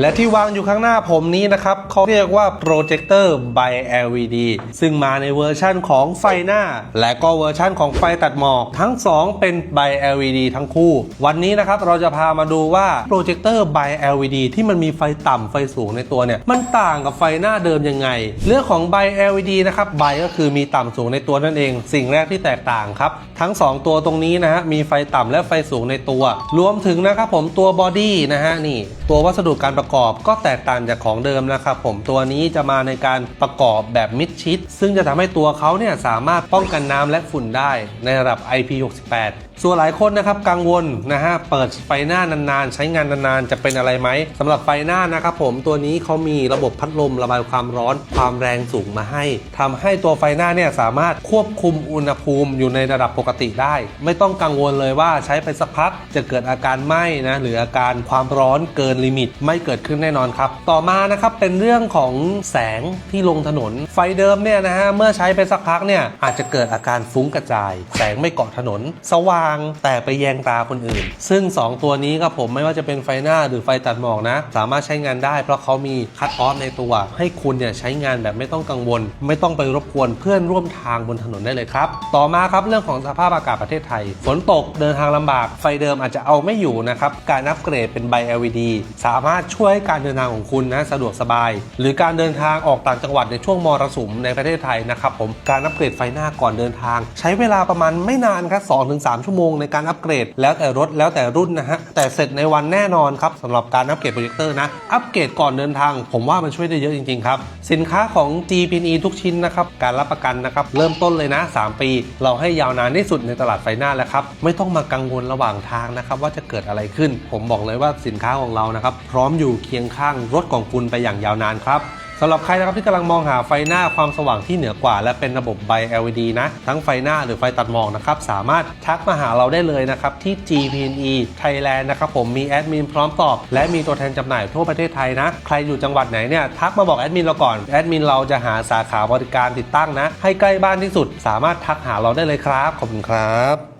และที่วางอยู่ข้างหน้าผมนี้นะครับเขาเรียกว่าโปรเจคเตอร์ by LED ซึ่งมาในเวอร์ชั่นของไฟหน้า และก็เวอร์ชั่นของไฟตัดหมอก ทั้ง 2 เป็น by LED ทั้งคู่ วันนี้นะครับเราจะพามาดูว่าโปรเจคเตอร์ by LED ที่มันมีไฟต่ำไฟสูงในตัวเนี่ย มันต่างกับไฟหน้าเดิมยังไง เรื่องของ by LED นะครับ by ก็คือมีต่ำสูงในตัวนั่นเอง สิ่งแรกที่แตกต่างครับทั้ง 2 ตัวตรงนี้นะฮะมีไฟต่ำและไฟสูงในตัว รวมถึงนะครับผมตัวบอดี้นะฮะนี่ตัววัสดุการประกอบก็แตกต่างจากของเดิมนะครับผมตัวนี้จะมาในการประกอบแบบมิดชิด ซึ่งจะทำให้ตัวเขาเนี่ยสามารถป้องกันน้ำและฝุ่นได้ในระดับ IP68 ส่วนหลายคนนะครับกังวลนะฮะเปิดไฟหน้านานๆ ใช้งานนานๆ จะเป็นอะไรไหมสำหรับไฟหน้านะครับผมตัวนี้เขามีระบบพัดลมระบายความร้อนความแรงสูงมาให้ทำให้ตัวไฟหน้าเนี่ยสามารถควบคุมอุณหภูมิอยู่ในระดับปกติได้ ไม่ต้องกังวลเลยว่าใช้ไปสักพักจะเกิดอาการไหม้นะหรืออาการความร้อนเกินลิมิต ไม่เกิดิดขึ้นแน่นอนครับ ต่อมานะครับเป็นเรื่องของแสงที่ลงถนน ไฟเดิมเนี่ยนะฮะเมื่อใช้ไปสักพักเนี่ยอาจจะเกิดอาการฟุ้งกระจาย แสงไม่เกาะถนน สว่างแต่ไปแยงตาคนอื่น ซึ่ง 2 ตัวนี้ครับผมไม่ว่าจะเป็นไฟหน้าหรือไฟตัดหมอกนะ สามารถใช้งานได้ เพราะเขามีคัตออฟในตัว ให้คุณเนี่ยใช้งานแบบไม่ต้องกังวล ไม่ต้องไปรบกวนเพื่อนร่วมทางบนถนนได้เลยครับ ต่อมาครับเรื่องของสภาพอากาศประเทศไทย ฝนตกเดินทางลำบาก ไฟเดิมอาจจะเอาไม่อยู่นะครับการอัปเกรดเป็นใบ LED สามารถช่วยให้การเดินทางของคุณนะสะดวกสบาย หรือการเดินทางออกต่างจังหวัดในช่วงมรสุมในประเทศไทยนะครับผมการอัปเกรดไฟหน้าก่อนเดินทาง ใช้เวลาประมาณไม่นานครับ2-3ชั่วโมงในการอัปเกรด แล้วแต่รถแล้วแต่รุ่นนะฮะแต่เสร็จในวันแน่นอนครับสำหรับการอัปเกรดโปรเจคเตอร์นะอัปเกรดก่อนเดินทาง ผมว่ามันช่วยได้เยอะจริงๆครับสินค้าของ GPE ทุกชิ้นนะครับการรับประกันนะครับเริ่มต้นเลยนะ 3 ปี เราให้ยาวนานที่สุดในตลาดไฟหน้าแล้วครับไม่ต้องมากังวลระหว่างทางนะครับว่าจะเกิดอะไรขึ้น ผมบอกเลยว่าสินค้าของเรานะครับพร้อมอยู่อยู่เคียงข้างรถของคุณไปอย่างยาวนานครับสำหรับใครนะครับที่กำลังมองหาไฟหน้าความสว่างที่เหนือกว่า และเป็นระบบใบ LED นะ ทั้งไฟหน้าหรือไฟตัดหมอกนะครับ สามารถทักมาหาเราได้เลยนะครับ ที่ GPNE Thailand นะครับผมมีแอดมินพร้อมตอบ และมีตัวแทนจำหน่ายทั่วประเทศไทยนะ ใครอยู่จังหวัดไหนเนี่ย ทักมาบอกแอดมินเราก่อนแอดมินเราจะหาสาขาบริการติดตั้งนะ ให้ใกล้บ้านที่สุด สามารถทักหาเราได้เลยครับขอบคุณครับ